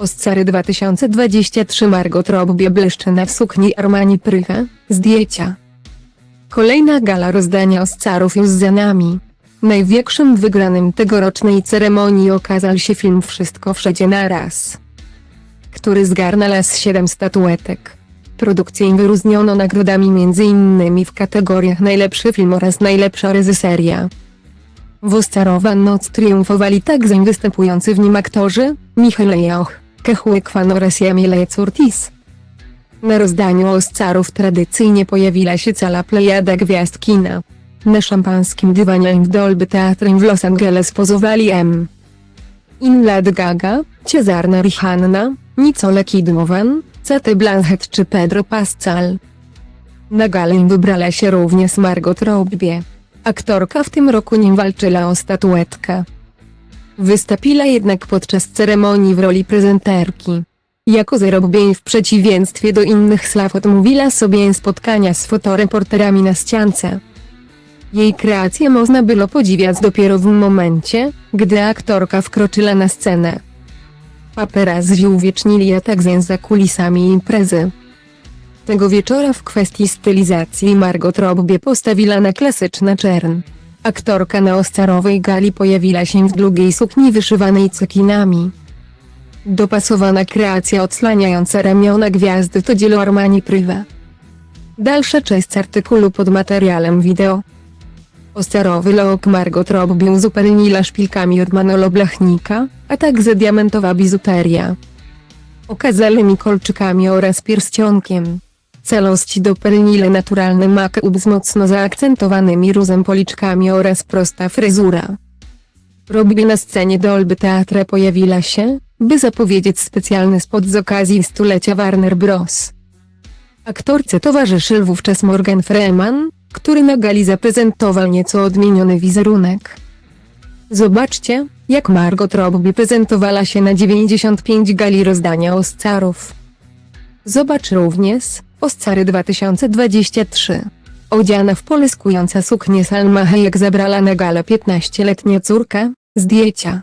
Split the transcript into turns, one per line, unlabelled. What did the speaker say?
Oscary 2023 Margot Robbie błyszczyna w sukni Armani Prycha, zdjęcia. Kolejna gala rozdania Oscarów już za nami. Największym wygranym tegorocznej ceremonii okazał się film Wszystko Wszędzie Naraz, który zgarnął 7 statuetek. Produkcję wyróżniono nagrodami m.in. w kategoriach najlepszy film oraz najlepsza reżyseria. W Oscarowa noc triumfowali także występujący w nim aktorzy, Michael Joch, Kehue Kwan oraz Jamile Curtis. Na rozdaniu Oscarów tradycyjnie pojawiła się cała plejada gwiazd kina. Na szampańskim dywanie w Dolby Theatre w Los Angeles pozowali M. In Lady Gaga, Cezarna Rihanna, Nicole Kidman, Cate Blanchett czy Pedro Pascal. Na galę wybrała się również Margot Robbie. Aktorka w tym roku nie walczyła o statuetkę. Wystąpiła jednak podczas ceremonii w roli prezenterki. Jako Robbie w przeciwieństwie do innych slaw odmówiła sobie spotkania z fotoreporterami na ściance. Jej kreację można było podziwiać dopiero w momencie, gdy aktorka wkroczyła na scenę. Paparazzi uwiecznili także za kulisami imprezy. Tego wieczora w kwestii stylizacji Margot Robbie postawiła na klasyczny czern. Aktorka na Oscarowej gali pojawiła się w długiej sukni wyszywanej cekinami. Dopasowana kreacja odsłaniająca ramiona gwiazdy to dzieło Armani Prywa. Dalsza część artykułu pod materiałem wideo. Oscarowy look Margot Robbie uzupełniła szpilkami od Manolo Blachnika, a także diamentowa bizuteria. Okazanymi kolczykami oraz pierścionkiem. Całość dopełnili naturalny make-up z mocno zaakcentowanymi rózem policzkami oraz prosta fryzura. Robbie na scenie Dolby Theatre pojawiła się, by zapowiedzieć specjalny spot z okazji stulecia Warner Bros. Aktorce towarzyszył wówczas Morgan Freeman, który na gali zaprezentował nieco odmieniony wizerunek. Zobaczcie, jak Margot Robbie prezentowała się na 95 gali rozdania Oscarów. Zobacz również, Oscary 2023. Odziana w polyskująca suknię Salma Hayek zabrała na galę 15-letnia córka, zdjęcia.